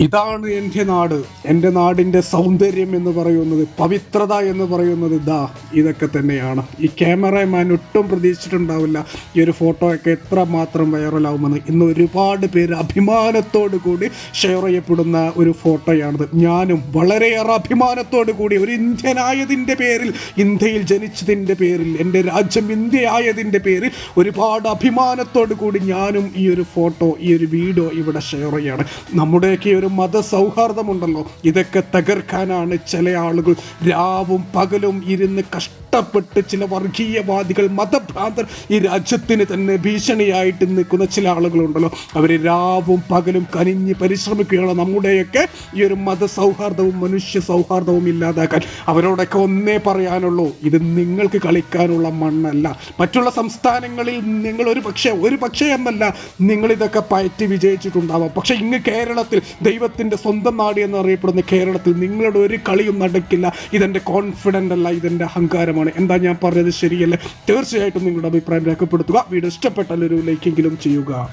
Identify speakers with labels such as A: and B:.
A: ഇതാണ് എന്റെ നാട്. എന്റെ നാടിന്റെ സൗന്ദര്യം എന്ന് പറയുന്നത് പവിത്രത എന്ന് പറയുന്നത് ദാ ഇതൊക്കെ തന്നെയാണ്. ഈ ക്യാമറമാൻ ഒട്ടും പ്രതീക്ഷിച്ചിട്ടുണ്ടാവില്ല ഈ ഒരു ഫോട്ടോയൊക്കെ എത്ര മാത്രം വൈറലാവുമെന്ന്. ഇന്ന് ഒരുപാട് പേര് അഭിമാനത്തോടു കൂടി ഷെയർ ചെയ്യപ്പെടുന്ന ഒരു ഫോട്ടോയാണിത്. ഞാനും വളരെയേറെ അഭിമാനത്തോടു കൂടി ഒരു ഇന്ത്യനായതിന്റെ പേരിൽ ഇന്ത്യയിൽ ജനിച്ചതിന്റെ പേരിൽ എന്റെ രാജ്യം ഇന്ത്യയായതിന്റെ പേരിൽ ഒരുപാട് അഭിമാനത്തോടു കൂടി ഞാനും ഈ ഒരു ഫോട്ടോ ഈ ഒരു വീഡിയോ ഇവിടെ ഷെയർ ചെയ്യാണ്. നമ്മുടെയൊക്കെ ഒരു മത സൗഹാർദ്ദമുണ്ടല്ലോ ഇതൊക്കെ തകർക്കാനാണ് ചില ആളുകൾ. രാവും പകലും ഇരുന്ന് കഷ്ടപ്പെട്ട് ചില വർഗീയവാദികൾ മതഭ്രാന്തർ ഈ രാജ്യത്തിന് തന്നെ ഭീഷണിയായിട്ട് നിൽക്കുന്ന ചില ആളുകളുണ്ടല്ലോ. അവർ രാവും പകലും കനിഞ്ഞ് പരിശ്രമിക്കുകയാണ് നമ്മുടെയൊക്കെ ഈ ഒരു മത സൗഹാർദ്ദവും മനുഷ്യ സൗഹാർദ്ദവും ഇല്ലാതാക്കാൻ. അവരോടൊക്കെ ഒന്നേ പറയാനുള്ളൂ ഇത് നിങ്ങൾക്ക് കളിക്കാനുള്ള മണ്ണല്ല. മറ്റുള്ള സംസ്ഥാനങ്ങളിൽ നിങ്ങൾ ഒരു പക്ഷേ ഒരു പക്ഷേ എന്നല്ല നിങ്ങളിതൊക്കെ പയറ്റി വിജയിച്ചിട്ടുണ്ടാവാം. പക്ഷേ ഇങ്ങ് കേരളത്തിൽ ദൈവത്തിന്റെ സ്വന്തം നാട് എന്നറിയപ്പെടുന്ന കേരളത്തിൽ നിങ്ങളുടെ ഒരു കളിയും നടക്കില്ല. ഇതെന്റെ കോൺഫിഡന്റ് അല്ല ഇതെന്റെ അഹങ്കാരമാണ്. എന്താ ഞാൻ പറഞ്ഞത് ശരിയല്ലേ? തീർച്ചയായിട്ടും നിങ്ങളുടെ അഭിപ്രായം രേഖപ്പെടുത്തുക. വീഡിയോ ഇഷ്ടപ്പെട്ടാൽ ഒരു ലൈക്കെങ്കിലും ചെയ്യുക.